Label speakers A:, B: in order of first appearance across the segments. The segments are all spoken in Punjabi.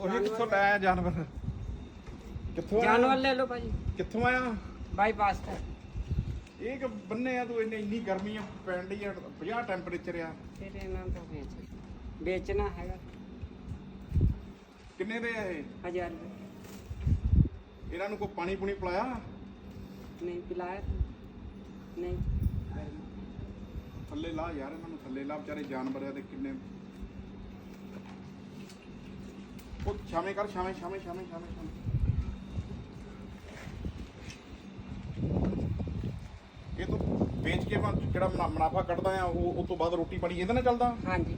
A: ਉਹੀ ਕਿੱਥੋਂ ਲੈ ਆਇਆ ਜਾਨਵਰ? ਕਿੱਥੋਂ ਆਇਆ?
B: ਜਾਨਵਰ ਲੈ ਲਓ ਭਾਜੀ।
A: ਕਿੱਥੋਂ ਆਇਆ?
B: ਬਾਈਪਾਸ ਤੋਂ।
A: ਇਹ ਕਿ ਬੰਨੇ ਆ ਤੂੰ ਇੰਨੀ ਇੰਨੀ ਗਰਮੀ ਆ ਪੈਣ ਡਈ ਆ 50 ਟੈਂਪਰੇਚਰ ਆ।
B: ਫਿਰ ਇਹਨਾਂ ਤੋਂ ਵੇਚ। ਵੇਚਣਾ ਹੈਗਾ।
A: ਕਿੰਨੇ ਦੇ ਆ ਇਹ?
B: ਹਜ਼ਾਰ। ਰੁਪਏ
A: ਇਹਨਾਂ ਨੂੰ ਕੋਈ ਪਾਣੀ ਪੂਣੀ ਪਿਲਾਇਆ?
B: ਨਹੀਂ ਪਿਲਾਇਆ ਤਾਂ। ਨਹੀਂ।
A: ਥੱਲੇ ਲਾ ਯਾਰ ਇਹਨਾਂ ਨੂੰ ਥੱਲੇ ਲਾ ਵਿਚਾਰੇ ਜਾਨਵਰ ਆ ਤੇ ਕਿੰਨੇ ਉਹ ਛਾਵੇਂ ਕਰ ਛਾਵੇਂ ਛਾਵੇਂ ਛਾਵੇਂ ਛਾਵੇਂ ਛਾਵੇਂ। ਇਹ ਤੋਂ ਵੇਚ ਕੇ ਮੈਂ ਜਿਹੜਾ ਮੁਨਾ- ਮੁਨਾਫਾ ਕੱਢਦਾ ਆ ਉਹ ਉਸ ਤੋਂ ਬਾਅਦ ਰੋਟੀ ਪਾਣੀ ਇਹਦੇ ਨਾਲ ਚੱਲਦਾ?
B: ਹਾਂਜੀ।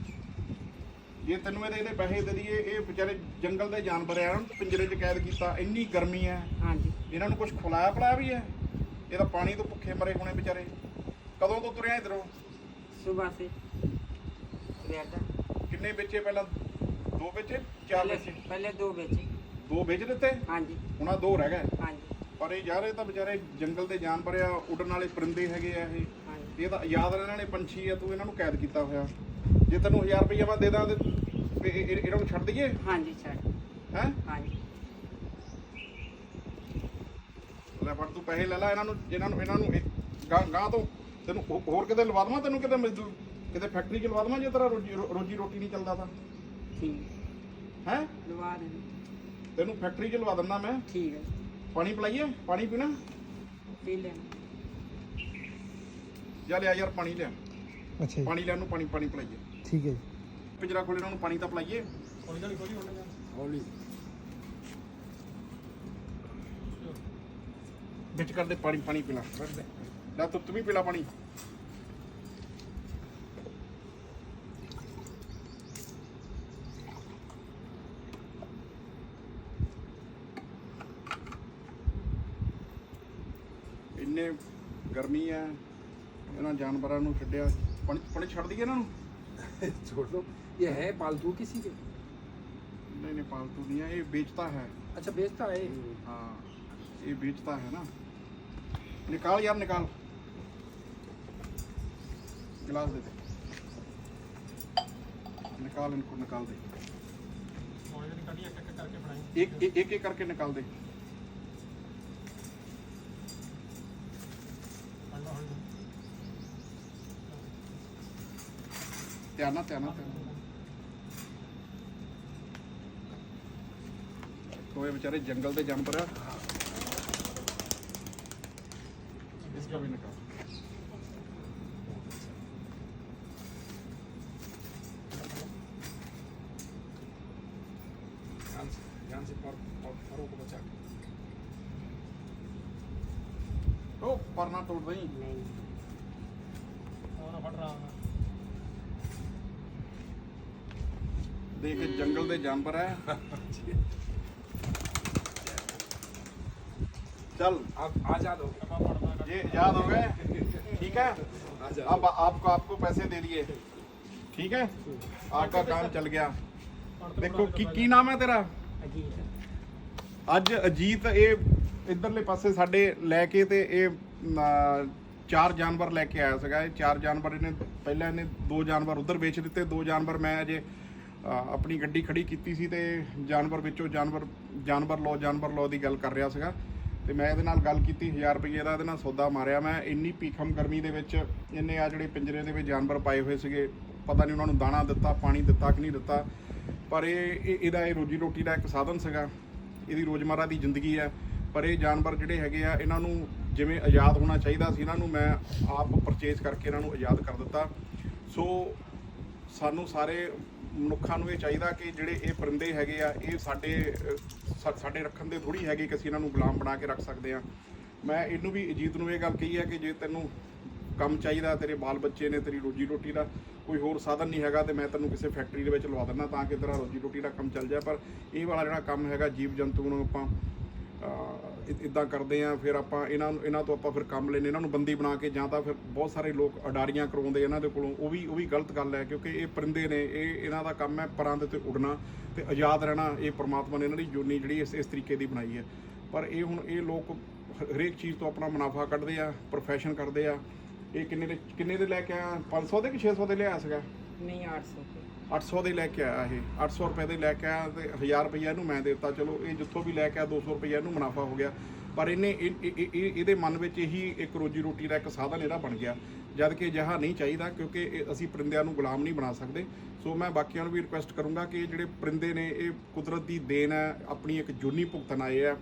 A: ਜੇ ਤੈਨੂੰ ਇਹਦੇ ਇਹਦੇ ਪੈਸੇ ਦੇ ਦਈਏ ਇਹ ਵਿਚਾਰੇ ਜੰਗਲ ਦੇ ਜਾਨਵਰ ਆ ਇਹਨਾਂ ਨੂੰ ਪਿੰਜਰੇ 'ਚ ਕੈਦ ਕੀਤਾ ਇੰਨੀ ਗਰਮੀ ਹੈ
B: ਹਾਂਜੀ।
A: ਇਹਨਾਂ ਨੂੰ ਕੁਝ ਖਿਲਾਇਆ ਪਿਲਾਇਆ ਵੀ ਹੈ ਇਹ ਤਾਂ ਪਾਣੀ ਤੋਂ ਭੁੱਖੇ ਮਰੇ ਹੋਣੇ ਵਿਚਾਰੇ। ਕਦੋਂ ਤੋਂ ਤੁਰਿਆ ਇਧਰੋਂ?
B: ਸੁਬਹ ਸੇ। ਰਿਆਦਾ
A: ਕਿੰਨੇ ਵੇਚੇ ਪਹਿਲਾਂ? ਦੋ ਵੇਚੇ ਚਾਰ ਪਹਿਲੇ
B: ਪਹਿਲੇ ਦੋ ਵੇਚੇ।
A: ਦੋ ਵੇਚ ਦਿੱਤੇ? ਹਾਂਜੀ। ਉਹਨਾਂ ਦੋ ਰਹਿ ਗਏ?
B: ਹਾਂਜੀ।
A: ਪਰ ਇਹ ਯਾਰ ਇਹ ਤਾਂ ਵਿਚਾਰੇ ਜੰਗਲ ਦੇ ਜਾਨਵਰ ਆ ਉੱਡਣ ਵਾਲੇ ਪਰਿੰਦੇ ਹੈਗੇ ਆ ਇਹ।
B: ਹਾਂਜੀ।
A: ਇਹ ਤਾਂ ਯਾਦ ਰਹਿਣ ਵਾਲੇ ਪੰਛੀ ਆ ਤੂੰ ਇਹਨਾਂ ਨੂੰ ਕੈਦ ਕੀਤਾ ਹੋਇਆ। ਜੇ ਤੈਨੂੰ 1000 ਰੁਪਏ ਮੈਂ ਦੇ ਦਾਂ ਤੇ ਇਹ- ਇਹ- ਇਹਨਾਂ ਨੂੰ ਛੱਡ ਦਈਏ?
B: ਹਾਂਜੀ ਛੱਡ।
A: ਹੈ?
B: ਹਾਂਜੀ।
A: ਲੈ ਫੜ ਤੂੰ ਪੈਸੇ ਲੈ ਲੈ ਇਹਨਾਂ ਨੂੰ ਇਹਨਾਂ ਨੂੰ ਇਹਨਾਂ ਨੂੰ ਗਾਂ ਗਾਂ ਤੋਂ ਤੈਨੂੰ ਹੋਰ ਕਿਤੇ ਲਵਾ ਦੇਵਾਂ ਤੈਨੂੰ ਕਿਤੇ ਮਜ਼ਦੂਰ ਕਿਤੇ ਫੈਕਟਰੀ 'ਚ ਲਵਾ ਦੇਵਾਂ ਜੇ ਤੇਰਾ ਰੋਜੀ ਰੋਜੀ ਰੋਟੀ ਨਹੀਂ ਚੱਲਦਾ ਤਾਂ?
B: ਠੀਕ।
A: ਹੈ?
B: ਲਵਾ ਦੇ
A: ਤੈਨੂੰ ਫੈਕਟਰੀ 'ਚ ਲਵਾ ਦਿੰਦਾ ਮੈਂ।
B: ਠੀਕ ਹੈ।
A: ਪਾਣੀ ਪਿਲਾਈਏ ਪਾਣੀ ਪੀਣਾ?
B: ਪੀ ਲੈ
A: ਜਾ ਲਿਆ ਯਾਰ ਪਾਣੀ ਲਿਆ
C: ਅੱਛਾ
A: ਪਾਣੀ ਲੈਣ ਨੂੰ ਪਾਣੀ ਪਾਣੀ ਪਿਲਾਈਏ।
C: ਠੀਕ ਹੈ
A: ਪਿੰਜਰਾ ਖੋਲੇ ਨੂੰ ਪਾਣੀ ਤਾਂ ਪਿਲਾਈਏ।
D: ਹੌਲੀ ਹੌਲੀ ਹੌਲੀ।
A: ਵਿੱਚ ਕਰਦੇ ਪਾਣੀ ਪਾਣੀ ਪਿਲਾ ਲੈ ਤੂੰ ਤੂੰ ਵੀ ਪਿਲਾ ਪਾਣੀ। ਇੰਨੇ ਗਰਮੀ ਆ ਇਹਨਾਂ ਜਾਨਵਰਾਂ ਨੂੰ ਛੱਡਿਆ ਪਾਣੀ ਪਾਣੀ ਛੱਡ ਦਈਏ ਇਹਨਾਂ ਨੂੰ
D: छोड़ दो ये है पालतू किसी के
A: ਨਹੀਂ ਨਹੀਂ ਪਾਲਤੂ ਨਹੀਂ ਹੈ ਇਹ ਵੇਚਤਾ ਹੈ
D: अच्छा बेचता है
A: हाँ ये बेचता है ना निकाल यार निकाल गिलास दे दे निकाल इनको निकाल दे एक एक एक एक करके निकाल दे ध्यान ना ध्यान ना ध्यान ना। तो ये बेचारे जंगल के जानवर है इसका भी निकाल
D: ध्यान से ध्यान से पर पर- परों को बचा के
A: ओ परना तोड़ दई
B: नहीं
A: देख ये जंगल के जानवर है चल
D: आप आजाद हो गए
A: ये याद हो गए ठीक है
D: आजाद
A: अब आपको आपको पैसे दे दिए ठीक है आपका काम चल गया देखो की की नाम है तेरा
B: अजीब है
A: ਅੱਜ ਅਜੀਤ ਇਹ ਇਧਰਲੇ ਪਾਸੇ ਸਾਡੇ ਲੈ ਕੇ ਤੇ ਇਹ ਅਮ, ਚਾਰ ਜਾਨਵਰ ਲੈ ਕੇ ਆਇਆ ਸੀਗਾ ਇਹ ਚਾਰ ਜਾਨਵਰ ਇਹਨੇ ਪਹਿਲਾਂ ਇਹਨੇ ਦੋ ਜਾਨਵਰ ਉਧਰ ਵੇਚ ਦਿੱਤੇ ਦੋ ਜਾਨਵਰ ਮੈਂ ਅਜੇ ਅ, ਆਪਣੀ ਗੱਡੀ ਖੜੀ ਕੀਤੀ ਸੀ ਤੇ ਜਾਨਵਰ ਵਿੱਚੋਂ ਜਾਨਵਰ ਜਾਨਵਰ ਲੋ ਜਾਨਵਰ ਲੋ ਦੀ ਗੱਲ ਕਰ ਰਿਹਾ ਸੀਗਾ। ਤੇ ਮੈਂ ਇਹਦੇ ਨਾਲ ਗੱਲ ਕੀਤੀ 1000 ਰੁਪਏ ਦਾ ਇਹਦੇ ਨਾਲ ਸੌਦਾ ਮਾਰਿਆ ਮੈਂ। ਇੰਨੀ ਭੀਖਮ ਗਰਮੀ ਦੇ ਵਿੱਚ ਇੰਨੇ ਆ ਜਿਹੜੇ ਪਿੰਜਰੇ ਦੇ ਵਿੱਚ ਜਾਨਵਰ ਪਾਏ ਹੋਏ ਸੀਗੇ, ਪਤਾ ਨਹੀਂ ਉਹਨਾਂ ਨੂੰ ਦਾਣਾ ਦਿੱਤਾ, ਪਾਣੀ ਦਿੱਤਾ ਕਿ ਨਹੀਂ ਦਿੱਤਾ। ਪਰ ਇਹ, ਇਹ- ਇਹਦਾ ਇਹ ਰੋਜੀ ਰੋਟੀ ਦਾ ਇੱਕ ਸਾਧਨ ਸੀਗਾ। ਇਹਦੀ ਰੋਜ਼ਮਰਾ ਦੀ ਜ਼ਿੰਦਗੀ ਹੈ। ਪਰ ਇਹ ਜਾਨਵਰ ਜਿਹੜੇ ਹੈਗੇ ਆ, ਇਹਨਾਂ ਨੂੰ ਜਿਵੇਂ ਆਜ਼ਾਦ ਹੋਣਾ ਚਾਹੀਦਾ ਸੀ, ਇਹਨਾਂ ਨੂੰ ਮੈਂ ਆਪ ਪਰਚੇਸ ਕਰਕੇ ਇਹਨਾਂ ਨੂੰ ਆਜ਼ਾਦ ਕਰ ਦਿੱਤਾ। ਸੋ ਸਾਨੂੰ ਸਾਰੇ ਮਨੁੱਖਾਂ ਨੂੰ ਇਹ ਚਾਹੀਦਾ ਕਿ ਜਿਹੜੇ ਇਹ ਪਰਿੰਦੇ ਹੈਗੇ ਆ, ਇਹ ਸਾਡੇ ਸਾ- ਸਾਡੇ ਰੱਖਣ ਦੇ ਥੋੜੀ ਹੈਗੇ ਕਿ ਅਸੀਂ ਇਹਨਾਂ ਨੂੰ ਗੁਲਾਮ ਬਣਾ ਕੇ ਰੱਖ ਸਕਦੇ ਆ ਮੈਂ ਇਹਨੂੰ ਵੀ, ਅਜੀਤ ਨੂੰ ਇਹ ਗੱਲ ਕਹੀ ਹੈ ਕਿ ਜੇ ਤੈਨੂੰ ਕੰਮ ਚਾਹੀਦਾ, ਤੇਰੇ ਬਾਲ ਬੱਚੇ ਨੇ, ਤੇਰੀ ਰੋਜੀ ਰੋਟੀ ਦਾ ਕੋਈ ਹੋਰ ਸਾਧਨ ਨਹੀਂ ਹੈਗਾ ਤੇ ਮੈਂ ਤੈਨੂੰ ਕਿਸੇ ਫੈਕਟਰੀ ਦੇ ਵਿੱਚ ਲਵਾ ਦਿੰਦਾ ਤਾਂ ਕਿ ਤੇਰਾ ਰੋਜੀ ਰੋਟੀ ਦਾ ਕੰਮ ਚੱਲ ਜਾਏ। ਪਰ ਇਹ ਵਾਲਾ ਜਿਹੜਾ ਕੰਮ ਹੈਗਾ ਜੀਵ ਜੰਤੂ ਨੂੰ ਆਪਾਂ ਇਦਾਂ ਕਰਦੇ ਆ, ਫਿਰ ਆਪਾਂ ਇਹਨਾਂ ਨੂੰ ਇਹਨਾਂ ਤੋਂ ਆਪਾਂ ਫਿਰ ਕੰਮ ਲੈਨੇ ਇਹਨਾਂ ਨੂੰ ਬੰਦੀ ਬਣਾ ਕੇ ਜਾਂ ਤਾਂ ਫਿਰ ਬਹੁਤ ਸਾਰੇ ਲੋਕ ਅਡਾਰੀਆਂ ਕਰਵਾਉਂਦੇ ਇਹਨਾਂ ਦੇ ਕੋਲੋਂ। ਉਹ ਵੀ ਉਹ ਵੀ ਗਲਤ ਗੱਲ ਹੈ, ਕਿਉਂਕਿ ਇਹ ਪਰਿੰਦੇ ਨੇ, ਇਹ ਇਹਨਾਂ ਦਾ ਕੰਮ ਹੈ ਪਰਾਂ ਦੇ ਤੇ ਉੱਡਣਾ ਤੇ ਆਜ਼ਾਦ ਰਹਿਣਾ। ਇਹ ਪ੍ਰਮਾਤਮਾ ਨੇ ਇਹਨਾਂ ਦੀ ਜੋਨੀ ਜਿਹੜੀ ਇਸ ਇਸ ਤਰੀਕੇ ਦੀ ਬਣਾਈ ਹੈ। ਪਰ ਇਹ ਹੁਣ ਇਹ ਲੋਕ ਹ- ਹਰੇਕ ਚੀਜ਼ ਤੋਂ ਆਪਣਾ ਮੁਨਾਫਾ ਕੱਢਦੇ ਆ ਪ੍ਰੋਫੈਸ਼ਨ ਕਰਦੇ ਆ। ਇਹ ਕਿੰਨੇ ਦੇ ਕਿੰਨੇ ਦੇ ਲੈ ਕੇ ਆਇਆ? 500 ਦੇ ਕਿ 600 ਦੇ ਲਿਆ ਸੀਗਾ?
B: ਨਹੀਂ 800
A: 800 ਦੇ ਲੈ ਕੇ ਆਇਆ ਇਹ। 800 ਰੁਪਏ ਦੇ ਲੈ ਕੇ ਆਇਆ ਤੇ 1000 ਰੁਪਏ ਇਹਨੂੰ ਮੈਂ ਦੇਤਾ। ਚਲੋ, ਇਹ ਜਿੱਥੋਂ ਵੀ ਲੈ ਕੇ ਆ 200 ਰੁਪਏ ਇਹਨੂੰ ਮੁਨਾਫਾ ਹੋ ਗਿਆ। ਪਰ ਇਹਨੇ ਇਹਦੇ ਮਨ ਵਿੱਚ ਇਹੀ ਇੱਕ ਰੋਜੀ ਰੋਟੀ ਦਾ ਇੱਕ ਸਾਧਨ ਇਹਦਾ ਬਣ ਗਿਆ। ਜਦ ਕਿ ਅਜਿਹਾ ਨਹੀਂ ਚਾਹੀਦਾ, ਕਿਉਂਕਿ ਅਸੀਂ ਪਰਿੰਦਿਆਂ ਨੂੰ ਗੁਲਾਮ ਨਹੀਂ ਬਣਾ ਸਕਦੇ। ਸੋ ਮੈਂ ਬਾਕੀਆਂ ਨੂੰ ਵੀ ਰਿਕੁਐਸਟ ਕਰੂੰਗਾ ਕਿ ਜਿਹੜੇ ਪਰਿੰਦੇ ਨੇ, ਇਹ ਕੁਦਰਤ ਦੀ ਦੇਣ ਹੈ, ਆਪਣੀ ਇੱਕ ਜੁਨੀ ਭੁਗਤਣ ਆਏ ਆ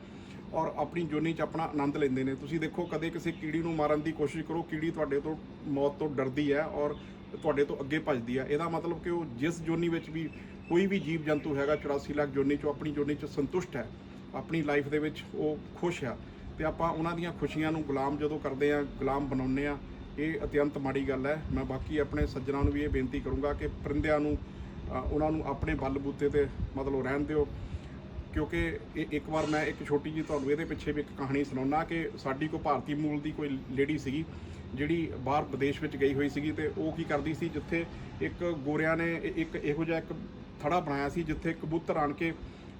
A: ਔਰ ਆਪਣੀ ਜੁਨੀ 'ਚ ਆਪਣਾ ਆਨੰਦ ਲੈਂਦੇ ਨੇ। ਤੁਸੀਂ ਦੇਖੋ, ਕਦੇ ਕਿਸੇ ਕੀੜੀ ਨੂੰ ਮਾਰਨ ਦੀ ਕੋਸ਼ਿਸ਼ ਕਰੋ, ਕੀੜੀ ਤੁਹਾਡੇ ਤੋਂ, ਮੌਤ ਤੋਂ ਡਰਦੀ ਹੈ ਔਰ ਤੁਹਾਡੇ ਤੋਂ ਅੱਗੇ ਭੱਜਦੀ ਆ। ਇਹਦਾ ਮਤਲਬ ਕਿ ਉਹ ਜਿਸ ਜੋਨੀ ਵਿੱਚ ਵੀ ਕੋਈ ਵੀ ਜੀਵ ਜੰਤੂ ਹੈਗਾ 84 ਲੱਖ ਜੋਨੀ 'ਚੋਂ ਆਪਣੀ ਜੋਨੀ 'ਚ ਸੰਤੁਸ਼ਟ ਹੈ, ਆਪਣੀ ਲਾਈਫ ਦੇ ਵਿੱਚ ਉਹ ਖੁਸ਼ ਆ। ਤੇ ਆਪਾਂ ਉਹਨਾਂ ਦੀਆਂ ਖੁਸ਼ੀਆਂ ਨੂੰ ਗੁਲਾਮ ਜਦੋਂ ਕਰਦੇ ਆ, ਗੁਲਾਮ ਬਣਾਉਂਦੇ ਆ, ਇਹ ਅਤਿਅੰਤ ਮਾੜੀ ਗੱਲ ਹੈ। ਮੈਂ ਬਾਕੀ ਆਪਣੇ ਸੱਜਣਾ ਨੂੰ ਵੀ ਇਹ ਬੇਨਤੀ ਕਰੂੰਗਾ ਕਿ ਪਰਿੰਦਿਆਂ ਨੂੰ ਉਹਨਾਂ ਨੂੰ ਆਪਣੇ ਬਲਬੂਤੇ ਤੇ ਮਤਲਬ ਰਹਿਣ ਦਿਓ। ਕਿਉਂਕਿ ਇਹ ਇੱਕ ਵਾਰ ਮੈਂ ਇੱਕ ਛੋਟੀ ਜੀ ਤੁਹਾਨੂੰ ਇਹਦੇ ਪਿੱਛੇ ਵੀ ਇੱਕ ਕਹਾਣੀ ਸੁਣਾਉਣਾ ਕਿ ਸਾਡੀ ਕੋਈ ਭਾਰਤੀ ਮੂਲ ਦੀ ਕੋਈ ਲੇਡੀ ਸੀਗੀ, ਜਿਹੜੀ ਬਾਹਰ ਵਿਦੇਸ਼ ਵਿੱਚ ਗਈ ਹੋਈ ਸੀਗੀ ਤੇ ਉਹ ਕੀ ਕਰਦੀ ਸੀ, ਜਿੱਥੇ ਇੱਕ ਗੋਰਿਆਂ ਨੇ ਇੱਕ ਇਹੋ ਜਿਹਾ ਇੱਕ ਥੜਾ ਬਣਾਇਆ ਸੀ, ਜਿੱਥੇ ਕਬੂਤਰ ਆਣ ਕੇ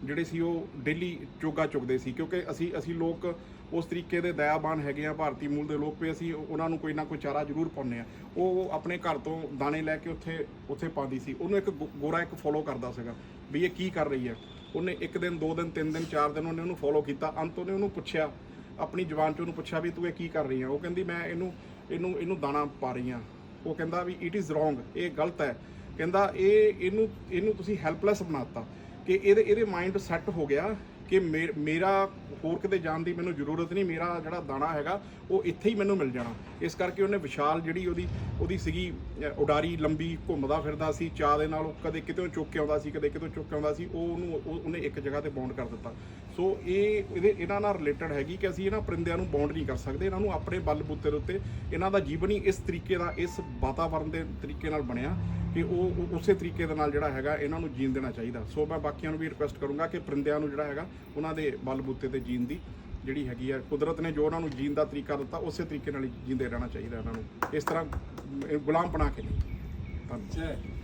A: ਜਿਹੜੇ ਸੀ ਉਹ ਡੇਲੀ ਚੋਗਾ ਚੁਗਦੇ ਸੀ। ਕਿਉਂਕਿ ਅਸੀਂ ਅਸੀਂ ਲੋਕ ਉਸ ਤਰੀਕੇ ਦੇ ਦਇਆਬਾਨ ਹੈਗੇ ਆ ਭਾਰਤੀ ਮੂਲ ਦੇ ਲੋਕ ਵੀ ਅਸੀਂ ਉਹਨਾਂ ਨੂੰ ਕੋਈ ਨਾ ਕੋਈ ਚਾਰਾ ਜ਼ਰੂਰ ਪਾਉਂਦੇ ਆ। ਉਹ ਆਪਣੇ ਘਰ ਤੋਂ ਦਾਣੇ ਲੈ ਕੇ ਉੱਥੇ ਉੱਥੇ ਪਾਉਂਦੀ ਸੀ। ਉਹਨੂੰ ਇੱਕ ਗੋ- ਗੋਰਾ ਇੱਕ ਫੋਲੋ ਕਰਦਾ ਸੀਗਾ ਵੀ ਇਹ ਕੀ ਕਰ ਰਹੀ ਹੈ। ਉਹਨੇ ਇੱਕ ਦਿਨ, ਦੋ ਦਿਨ, ਤਿੰਨ ਦਿਨ, ਚਾਰ ਦਿਨ ਉਹਨੇ ਉਹਨੂੰ ਫੋਲੋ ਕੀਤਾ। ਅੰਤ ਉਹਨੇ ਉਹਨੂੰ ਪੁੱਛਿਆ, ਆਪਣੀ ਜ਼ੁਬਾਨ 'ਚ ਉਹਨੂੰ ਪੁੱਛਿਆ ਵੀ ਤੂੰ ਇਹ ਕੀ ਕਰ ਰਹੀ ਆ ਉਹ ਕਹਿੰਦੀ, ਮੈਂ ਇਹਨੂੰ ਇਹਨੂੰ ਇਹਨੂੰ ਦਾਣਾ ਪਾ ਰਹੀ ਆ ਉਹ ਕਹਿੰਦਾ ਵੀ ਇਟ ਇਜ਼ ਰੋਂਗ ਇਹ ਗਲਤ ਹੈ। ਕਹਿੰਦਾ, ਇਹ, ਇਹਨੂੰ ਇਹਨੂੰ ਤੁਸੀਂ ਹੈਲਪਲੈਸ ਬਣਾਤਾ। ਕਿ ਇਹਦੇ ਇਹਦੇ ਮਾਈਂਡ ਸੈੱਟ ਹੋ ਗਿਆ। ਕਿ ਮੇ- ਮੇਰਾ ਹੋਰ ਕਿਤੇ ਜਾਣ ਦੀ ਮੈਨੂੰ ਜ਼ਰੂਰਤ ਨਹੀਂ, ਮੇਰਾ ਜਿਹੜਾ ਦਾਣਾ ਹੈਗਾ, ਉਹ ਇੱਥੇ ਹੀ ਮੈਨੂੰ ਮਿਲ ਜਾਣਾ। ਇਸ ਕਰਕੇ ਉਹਨੇ ਵਿਸ਼ਾਲ ਜਿਹੜੀ ਉਹਦੀ ਉਹਦੀ ਸੀਗੀ ਉਡਾਰੀ ਲੰਬੀ ਘੁੰਮਦਾ ਫਿਰਦਾ ਸੀ, ਚਾਹ ਦੇ ਨਾਲ ਉਹ ਕਦੇ ਕਿਤੇ ਚੁੱਕ ਕੇ ਆਉਂਦਾ ਸੀ, ਕਦੇ ਕਿਤੇ ਚੁੱਕ ਕੇ ਆਉਂਦਾ ਸੀ, ਉਹ ਉਹਨੂੰ, ਉਹ- ਉਹਨੇ ਇੱਕ ਜਗ੍ਹਾ ਤੇ ਬੌਂਡ ਕਰ ਦਿੱਤਾ। ਸੋ ਇਹ, ਇਹਦੇ, ਇਹਨਾਂ ਨਾਲ ਰਿਲੇਟਡ ਹੈਗੀ ਕਿ ਅਸੀਂ ਇਹਨਾਂ ਪਰਿੰਦਿਆਂ ਨੂੰ ਬੌਂਡ ਨਹੀਂ ਕਰ ਸਕਦੇ, ਇਹਨਾਂ ਨੂੰ ਆਪਣੇ ਬਲਬੂਤੇ ਦੇ ਉੱਤੇ ਇਹਨਾਂ ਦਾ ਜੀਵਨ ਹੀ ਇਸ ਤਰੀਕੇ ਦਾ, ਇਸ ਵਾਤਾਵਰਣ ਦੇ ਤਰੀਕੇ ਨਾਲ ਬਣਿਆ। ਕਿ ਉਹ ਉਸੇ ਤਰੀਕੇ ਦੇ ਨਾਲ ਜਿਹੜਾ ਹੈਗਾ ਇਹਨਾਂ ਨੂੰ ਜੀਣ ਦੇਣਾ ਚਾਹੀਦਾ। ਸੋ ਮੈਂ ਬਾਕੀਆਂ ਨੂੰ ਵੀ ਰਿਕੁਐਸਟ ਕਰੂੰਗਾ ਕਿ ਪਰਿੰਦਿਆਂ ਨੂੰ ਜਿਹੜਾ ਹੈਗਾ, ਉਹਨਾਂ ਦੇ ਬਲਬੂਤੇ ਤੇ ਜੀਣ ਦੀ ਜਿਹੜੀ ਹੈਗੀ ਆ ਕੁਦਰਤ ਨੇ ਜੋ ਉਹਨਾਂ ਨੂੰ ਜੀਣ ਦਾ ਤਰੀਕਾ ਦਿੱਤਾ, ਉਸੇ ਤਰੀਕੇ ਨਾਲ ਹੀ ਜੀਂਦੇ ਰਹਿਣਾ ਚਾਹੀਦਾ ਇਹਨਾਂ ਨੂੰ। ਇਸ ਤਰ੍ਹਾਂ ਗੁਲਾਮ ਬਣਾ ਕੇ ਨਹੀਂ। ਧੰਨਵਾਦ।
D: जय